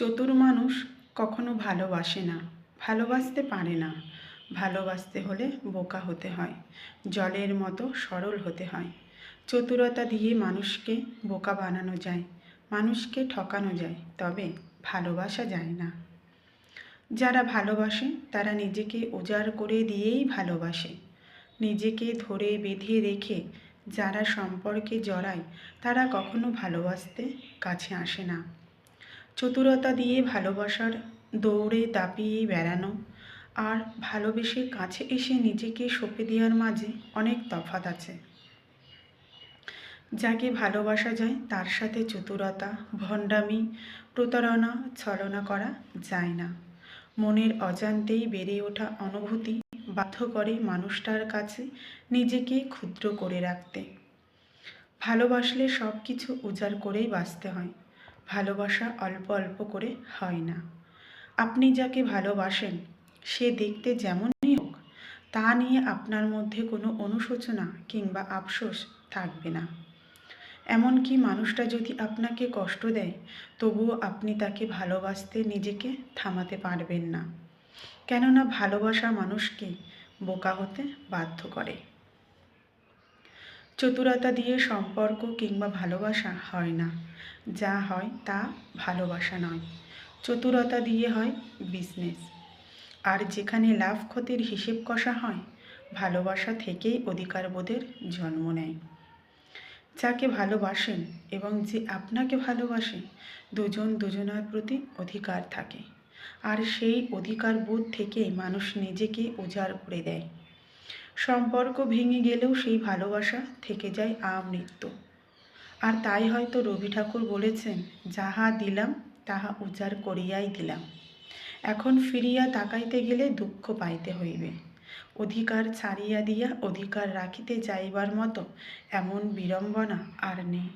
চতুর মানুষ কখনো ভালোবাসে না, ভালোবাসতে পারে না। ভালোবাসতে হলে বোকা হতে হয়, জলের মতো সরল হতে হয়। চতুরতা দিয়ে মানুষকে বোকা বানানো যায়, মানুষকে ঠকানো যায়, তবে ভালোবাসা যায় না। যারা ভালোবাসে, তারা নিজেকে উজাড় করে দিয়েই ভালোবাসে। নিজেকে ধরে বেঁধে রেখে যারা সম্পর্কে জড়ায়, তারা কখনো ভালোবাসতে কাছে আসে না। চতুরতা দিয়ে ভালোবাসার দৌড়ে দাপিয়ে বেড়ানো আর ভালোবেসে কাছে এসে নিজেকে সঁপে দেওয়ার মাঝে অনেক তফাৎ আছে। যাকে ভালোবাসা যায়, তার সাথে চতুরতা, ভণ্ডামি, প্রতারণা, ছলনা করা যায় না। মনের অজান্তেই বেড়ে ওঠা অনুভূতি বাধ্য করে মানুষটার কাছে নিজেকে ক্ষুদ্র করে রাখতে। ভালোবাসলে সব কিছু উজাড় করেই বাঁচতে হয়। ভালোবাসা অল্প অল্প করে হয় না। আপনি যাকে ভালোবাসেন, সে দেখতে যেমনই হোক, তা নিয়ে আপনার মধ্যে কোনো অনুশোচনা কিংবা আফসোস থাকবে না। এমনকি মানুষটা যদি আপনাকে কষ্ট দেয়, তবুও আপনি তাকে ভালোবাসতে নিজেকে থামাতে পারবেন না। কেননা ভালোবাসা মানুষকে বোকা হতে বাধ্য করে। চতুরতা দিয়ে সম্পর্ক কিংবা ভালোবাসা হয় না। যা হয় তা ভালোবাসা নয়। চতুরতা দিয়ে হয় বিজনেস আর যেখানে লাভ ক্ষতির হিসেব কষা হয়, ভালোবাসা থেকেই অধিকারবোধের জন্ম নেয়। যাকে ভালোবাসেন এবং যে আপনাকে ভালোবাসে, দুজন দুজনার প্রতি অধিকার থাকে। আর সেই অধিকার বোধ থেকেই মানুষ নিজেকে উজাড় করে দেয়। সম্পর্ক ভেঙে গেলেও সেই ভালোবাসা থেকে যায় আমৃত্য আর তাই হয়তো রবি ঠাকুর বলেছেন, যাহা দিলাম, তাহা উজাড় করিয়াই দিলাম। এখন ফিরিয়া তাকাইতে গেলে দুঃখ পাইতে হইবে। অধিকার ছাড়িয়া দিয়া অধিকার রাখিতে যাইবার মতো এমন বিড়ম্বনা আর নেই।